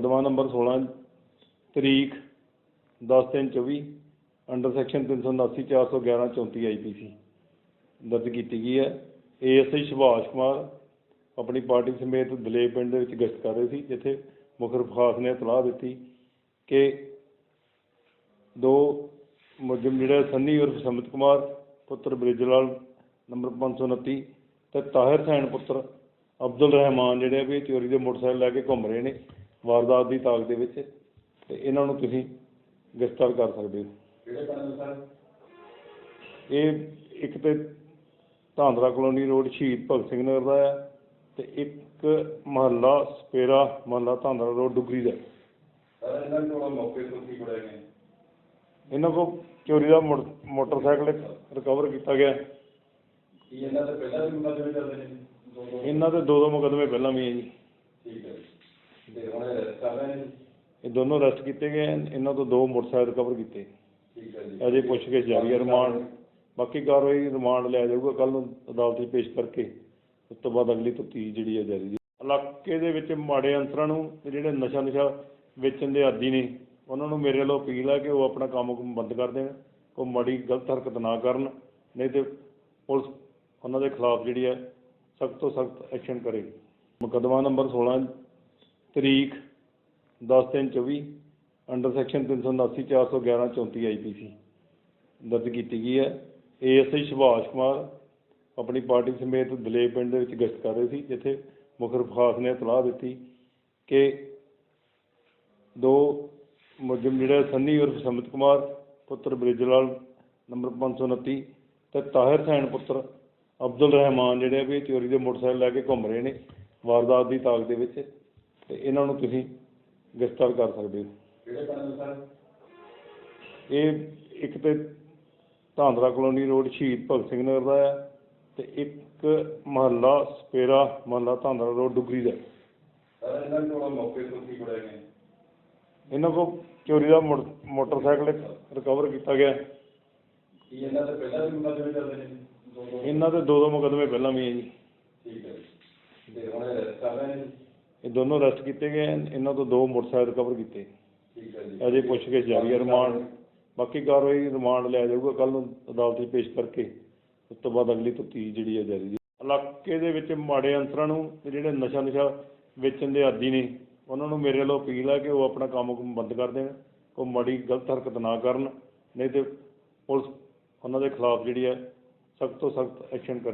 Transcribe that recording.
Number 16 ਤਰੀਕ 10/3/24 under section 379 411 34 IPC ਦਰਜ ਕੀਤੀ ਗਈ ਹੈ। ਏਐਸਆਈ ਸੁਭਾਸ਼ ਕੁਮਾਰ ਆਪਣੀ ਪਾਰਟੀ ਸਮੇਤ ਦਲੇਪ ਪਿੰਡ ਦੇ ਵਿੱਚ ਗਸ਼ਤ ਕਰ ਰਹੇ ਸੀ, ਜਿੱਥੇ ਮੁਖਰ ਖਾਸ ਨੇ ਇਤਲਾਹ ਦਿੱਤੀ ਕਿ ਦੋ ਮੁਜਰਮ ਜਿਹੜੇ ਸੰਨੀ ਉਰਫ ਸਮਿਤ ਕੁਮਾਰ, ਪੁੱਤਰ ਬ੍ਰਿਜਲਾਲ ਨੰਬਰ 529 ਤੇ ਤਾਹਿਰ ਸੈਨ ਪੁੱਤਰ ਅਬਦੁਲ ਰਹਿਮਾਨ ਜਿਹੜੇ ਵੀ ਚੋਰੀ ਦੇ ਮੋਟਰਸਾਈਕਲ ਲੈ ਕੇ ਘੁੰਮ ਰਹੇ ਨੇ। ਵਾਰਦਾਤ ਦੀ ਤਾਕ ਦੇ ਵਿੱਚ ਤੇ ਇਹਨਾਂ ਨੂੰ ਤੁਸੀਂ ਗ੍ਰਿਫਤਾਰ ਕਰ ਸਕਦੇ ਹੋ। ਕਿਹੜੇ ਪਿੰਡ ਦੇ ਸਰ? ਇਹ ਇੱਕ ਤੇ ਧਾਂਦਰਾ ਕਲੋਨੀ ਰੋਡ ਸ਼ਹੀਦ ਭਗਤ ਸਿੰਘ ਨਗਰ ਦਾ ਆ ਤੇ ਇੱਕ ਮਹੱਲਾ ਸਪੇਰਾ ਮਹੱਲਾ ਧਾਂਦਰਾ ਰੋਡ ਡੁਗਰੀ ਦਾ। ਸਰ ਇਹਨਾਂ ਕੋਲ ਮੌਕੇ ਤੋਂ ਕੀ ਫੜਿਆ ਗਿਆ? ਇਹਨਾਂ ਕੋਲ ਚੋਰੀ ਦਾ ਮੋਟ- ਮੋਟਰਸਾਈਕਲ ਰਿਕਵਰ ਕੀਤਾ ਗਿਆ। ਕੀ ਇਹਨਾਂ ਦੇ ਪਹਿਲਾਂ ਵੀ ਮੁਕੱਦਮੇ ਚੱਲਦੇ ਨੇ? ਇਹਨਾਂ ਦੇ ਦੋ ਦੋ ਮੁਕੱਦਮੇ ਪਹਿਲਾਂ ਵੀ ਹੈ ਜੀ। ਠੀਕ ਹੈ ਤੇ ਹੁਣ ਅਰੈਸਟ ਕਰ ਰਹੇ ਨੇ ਇਹ ਦੋਨੋਂ ਅਰੈਸਟ ਕੀਤੇ ਗਏ ਹਨ ਇਹਨਾਂ ਤੋਂ ਦੋ ਮੋਟਰਸਾਈਕਲ ਰਿਕਵਰ ਕੀਤੇ। ਠੀਕ ਹੈ ਜੀ। ਅਜੇ ਪੁੱਛਗਿੱਛ ਜਾਰੀ ਹੈ ਰਿਮਾਂਡ। ਬਾਕੀ ਕਾਰਵਾਈ ਰਿਮਾਂਡ ਲਿਆ ਜਾਊਗਾ ਕੱਲ ਨੂੰ ਅਦਾਲਤ 'ਚ ਪੇਸ਼ ਕਰਕੇ ਉਸ ਤੋਂ ਬਾਅਦ ਅਗਲੀ ਤਫਤੀਸ਼ ਜਿਹੜੀ ਹੈ ਜਾਰੀ ਜੀ ਇਲਾਕੇ ਦੇ ਵਿੱਚ ਮਾੜੇ ਅੰਸਰਾਂ ਨੂੰ ਤੇ ਜਿਹੜੇ ਨਸ਼ਾ ਨਸ਼ਾ ਵੇਚਣ ਦੇ ਆਦੀ ਨੇ ਉਹਨਾਂ ਨੂੰ ਮੇਰੇ ਵੱਲੋਂ ਅਪੀਲ ਹੈ ਕਿ ਉਹ ਆਪਣਾ ਕੰਮ ਕੁੰਮ ਬੰਦ ਕਰ ਦੇਣ ਕੋਈ ਮਾੜੀ ਗਲਤ ਹਰਕਤ ਨਾ ਕਰਨ ਨਹੀਂ ਤੇ ਪੁਲਿਸ ਉਹਨਾਂ ਦੇ ਖਿਲਾਫ ਜਿਹੜੀ ਹੈ ਸਖਤ ਤੋਂ ਸਖਤ ਐਕਸ਼ਨ ਕਰੇ। ਮੁਕੱਦਮਾ ਨੰਬਰ 16 ਤਰੀਕ 10/3/24 ਅੰਡਰ ਸੈਕਸ਼ਨ 379 411 34 ਆਈਪੀਸੀ ਦਰਜ ਕੀਤੀ ਗਈ ਹੈ। ਏਐਸਆਈ ਸੁਭਾਸ਼ ਕੁਮਾਰ ਆਪਣੀ ਪਾਰਟੀ ਸਮੇਤ ਦਲੇ ਪਿੰਡ ਦੇ ਵਿੱਚ ਗਸ਼ਤ ਕਰ ਰਹੇ ਸੀ, ਜਿੱਥੇ ਮੁਖਰ ਖਾਸ ਨੇ ਇਤਲਾਹ ਦਿੱਤੀ ਕਿ ਦੋ ਮੁਲਜ਼ਮ ਜਿਹੜੇ ਸੰਨੀ ਉਰਫ ਸਮਿਤ ਕੁਮਾਰ, ਪੁੱਤਰ ਬ੍ਰਿਜਲਾਲ ਨੰਬਰ 529 ਤੇ ਤਾਹਿਰ ਸੈਨ ਪੁੱਤਰ ਅਬਦੁਲ ਰਹਿਮਾਨ ਜਿਹੜੇ ਆ, ਵੀ ਚੋਰੀ ਦੇ ਮੋਟਰਸਾਈਕਲ ਲੈ ਕੇ ਘੁੰਮ ਰਹੇ ਨੇ ਵਾਰਦਾਤ ਦੀ ਤਾਕ ਦੇ ਵਿੱਚ। ਤੇ ਇਹਨਾਂ ਨੂੰ ਤੁਸੀਂ ਗ੍ਰਿਫਤਾਰ ਕਰ ਸਕਦੇ ਹੋ। ਕਿਹੜੇ ਪਿੰਡ ਦੇ ਸਰ? ਇਹ ਇੱਕ ਤੇ ਧਾਂਦਰਾ ਕਲੋਨੀ ਰੋਡ ਸ਼ਹੀਦ ਭਗਤ ਸਿੰਘ ਨਗਰ ਦਾ ਆ ਤੇ ਇੱਕ ਮਹੱਲਾ ਸਪੇਰਾ ਮਹੱਲਾ ਧਾਂਦਰਾ ਰੋਡ ਡੁਗਰੀ ਦਾ। ਸਰ ਇਹਨਾਂ ਕੋਲ ਮੌਕੇ ਤੋਂ ਕੀ ਫੜਿਆ ਗਿਆ? ਇਹਨਾਂ ਕੋਲ ਚੋਰੀ ਦਾ ਮੋਟ- ਮੋਟਰਸਾਈਕਲ ਰਿਕਵਰ ਕੀਤਾ ਗਿਆ। ਕੀ ਇਹਨਾਂ ਦੇ ਪਹਿਲਾਂ ਵੀ ਮੁਕੱਦਮੇ ਚੱਲਦੇ ਨੇ? ਦੋ ਦੋ ਇਹਨਾਂ ਦੇ ਦੋ ਦੋ ਮੁਕੱਦਮੇ ਪਹਿਲਾਂ ਵੀ ਹੈ ਜੀ। ਠੀਕ ਹੈ ਤੇ ਹੁਣ ਅਰੈਸਟ ਕਰ ਰਹੇ ਨੇ? ਇਹ ਦੋਨੋਂ ਅਰੈਸਟ ਕੀਤੇ ਗਏ ਹਨ। ਇਹਨਾਂ ਤੋਂ ਦੋ ਮੋਟਰਸਾਈਕਲ ਰਿਕਵਰ ਕੀਤੇ। ਠੀਕ ਹੈ ਜੀ। ਅਜੇ ਪੁੱਛਗਿੱਛ ਜਾਰੀ ਹੈ ਰਿਮਾਂਡ। ਬਾਕੀ ਕਾਰਵਾਈ ਰਿਮਾਂਡ ਲਿਆ ਜਾਊਗਾ ਕੱਲ ਨੂੰ ਅਦਾਲਤ 'ਚ ਪੇਸ਼ ਕਰਕੇ। ਉਸ ਤੋਂ ਬਾਅਦ ਅਗਲੀ ਤਫਤੀਸ਼ ਜਿਹੜੀ ਹੈ ਜਾਰੀ ਜੀ ਇਲਾਕੇ ਦੇ ਵਿੱਚ ਮਾੜੇ ਅੰਸਰਾਂ ਨੂੰ ਤੇ ਜਿਹੜੇ ਨਸ਼ਾ ਨਸ਼ਾ ਵੇਚਣ ਦੇ ਆਦੀ ਨੇ ਉਹਨਾਂ ਨੂੰ ਮੇਰੇ ਵੱਲੋਂ ਅਪੀਲ ਹੈ ਕਿ ਉਹ ਆਪਣਾ ਕੰਮ ਕੁੰਮ ਬੰਦ ਕਰ ਦੇਣ। ਕੋਈ ਮਾੜੀ ਗਲਤ ਹਰਕਤ ਨਾ ਕਰਨ। ਨਹੀਂ ਤੇ ਪੁਲਿਸ ਉਹਨਾਂ ਦੇ ਖਿਲਾਫ ਜਿਹੜੀ ਹੈ ਸਖਤ ਤੋਂ ਸਖਤ ਐਕਸ਼ਨ ਕਰੇ।